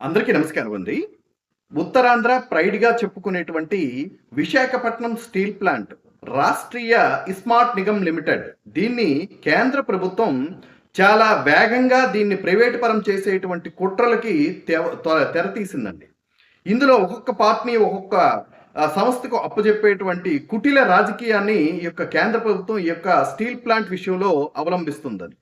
అందరికీ నమస్కారం అండి. ఉత్తరాంధ్ర ప్రైడ్గా చెప్పుకునేటువంటి Visakhapatnam steel plant Rashtriya Ispat Nigam limited. దీన్ని కేంద్ర ప్రభుత్వం చాలా వేగంగా దీన్ని ప్రైవేట్ పరం చేసేటువంటి కుట్రలకి తెరతీసిందండి. ఇందులో ఒక్కొక్క పార్టీని ఒక్కొక్క సంస్థకు అప్పచెప్పేటువంటి కుటిల రాజకీయాన్ని ఈ యొక్క కేంద్ర ప్రభుత్వం ఈ యొక్క స్టీల్ ప్లాంట్ విషయంలో అవలంబిస్తుందని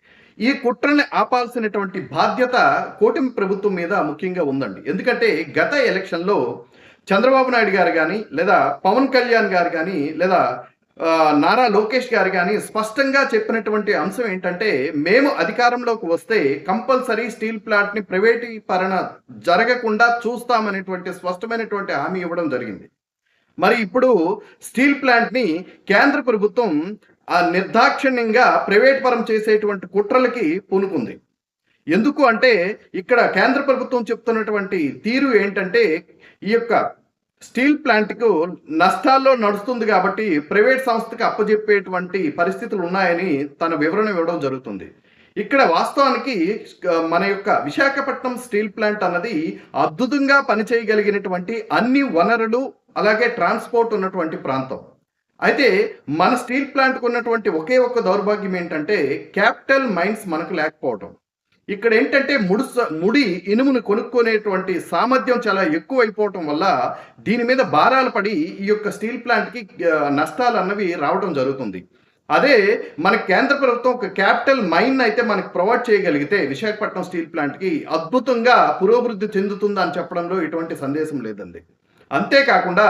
ఈ కుట్రని ఆపాల్సినటువంటి బాధ్యత కూటమి ప్రభుత్వం మీద ముఖ్యంగా ఉందండి. ఎందుకంటే గత ఎలక్షన్లో చంద్రబాబు నాయుడు గారు కానీ లేదా పవన్ కళ్యాణ్ గారు కానీ లేదా నారా లోకేష్ గారు కానీ స్పష్టంగా చెప్పినటువంటి అంశం ఏంటంటే మేము అధికారంలోకి వస్తే కంపల్సరీ స్టీల్ ప్లాంట్ని ప్రైవేటీకరణ జరగకుండా చూస్తామనేటువంటి స్పష్టమైనటువంటి హామీ ఇవ్వడం జరిగింది. మరి ఇప్పుడు స్టీల్ ప్లాంట్ని కేంద్ర ప్రభుత్వం ఆ నిర్దాక్షిణ్యంగా ప్రైవేట్ పరం చేసేటువంటి కుట్రలకి పూనుకుంది. ఎందుకు అంటే ఇక్కడ కేంద్ర ప్రభుత్వం చెప్తున్నటువంటి తీరు ఏంటంటే ఈ యొక్క స్టీల్ ప్లాంట్కు నష్టాల్లో నడుస్తుంది కాబట్టి ప్రైవేట్ సంస్థకి అప్పజెప్పేటువంటి పరిస్థితులు ఉన్నాయని తన వివరణ ఇవ్వడం జరుగుతుంది. ఇక్కడ వాస్తవానికి మన యొక్క విశాఖపట్నం స్టీల్ ప్లాంట్ అన్నది అద్భుతంగా పనిచేయగలిగినటువంటి అన్ని వనరులు అలాగే ట్రాన్స్పోర్ట్ ఉన్నటువంటి ప్రాంతం. అయితే మన స్టీల్ ప్లాంట్కు ఉన్నటువంటి ఒకే ఒక్క దౌర్భాగ్యం ఏంటంటే క్యాపిటల్ మైన్స్ మనకు లేకపోవడం ఇక్కడ ఏంటంటే ముడి ముడి ఇనుమును కొనుక్కునేటువంటి సామర్థ్యం చాలా ఎక్కువ అయిపోవటం వల్ల దీని మీద భారాలు పడి ఈ యొక్క స్టీల్ ప్లాంట్కి నష్టాలు అన్నవి రావడం జరుగుతుంది. అదే మన కేంద్ర ప్రభుత్వం ఒక క్యాపిటల్ మైన్ అయితే మనకు ప్రొవైడ్ చేయగలిగితే విశాఖపట్నం స్టీల్ ప్లాంట్కి అద్భుతంగా పురోభివృద్ధి చెందుతుందా అని చెప్పడంలో ఎటువంటి సందేశం లేదండి. అంతేకాకుండా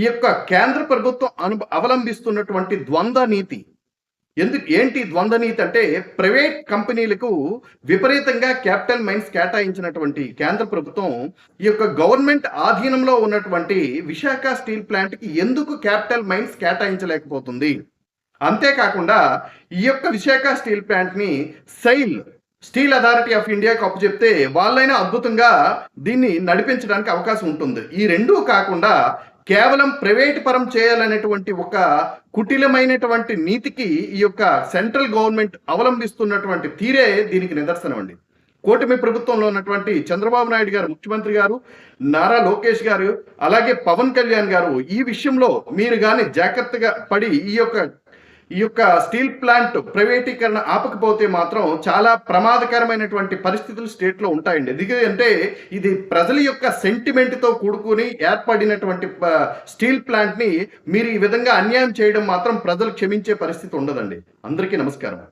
ఈ యొక్క కేంద్ర ప్రభుత్వం అను అవలంబిస్తున్నటువంటి ద్వంద్వ నీతి. ఎందుకు ఏంటి ద్వంద్వ నీతి అంటే ప్రైవేట్ కంపెనీలకు విపరీతంగా క్యాపిటల్ మైన్స్ కేటాయించినటువంటి కేంద్ర ప్రభుత్వం ఈ యొక్క గవర్నమెంట్ ఆధీనంలో ఉన్నటువంటి విశాఖ స్టీల్ ప్లాంట్కి ఎందుకు క్యాపిటల్ మైన్స్ కేటాయించలేకపోతుంది? అంతేకాకుండా ఈ యొక్క విశాఖ స్టీల్ ప్లాంట్ని సైల్ స్టీల్ అథారిటీ ఆఫ్ ఇండియాకు అప్పు చెప్తే వాళ్ళైనా అద్భుతంగా దీన్ని నడిపించడానికి అవకాశం ఉంటుంది. ఈ రెండూ కాకుండా కేవలం ప్రైవేట్ పరం చేయాలనేటువంటి ఒక కుటిలమైనటువంటి నీతికి ఈ యొక్క సెంట్రల్ గవర్నమెంట్ అవలంబిస్తున్నటువంటి తీరే దీనికి నిదర్శనం అండి. కూటమి ప్రభుత్వంలో ఉన్నటువంటి చంద్రబాబు నాయుడు గారు ముఖ్యమంత్రి గారు నారా లోకేష్ గారు అలాగే పవన్ కళ్యాణ్ గారు ఈ విషయంలో మీరు కానీ జాగ్రత్తగా పడి ఈ యొక్క ఈ యొక్క స్టీల్ ప్లాంట్ ప్రైవేటీకరణ ఆపకపోతే మాత్రం చాలా ప్రమాదకరమైనటువంటి పరిస్థితులు స్టేట్లో ఉంటాయండి. ఎందుకంటే ఇది ప్రజల యొక్క సెంటిమెంట్తో కూడుకుని ఏర్పడినటువంటి స్టీల్ ప్లాంట్ని మీరు ఈ విధంగా అన్యాయం చేయడం మాత్రం ప్రజలు క్షమించే పరిస్థితి ఉండదండి. అందరికీ నమస్కారం.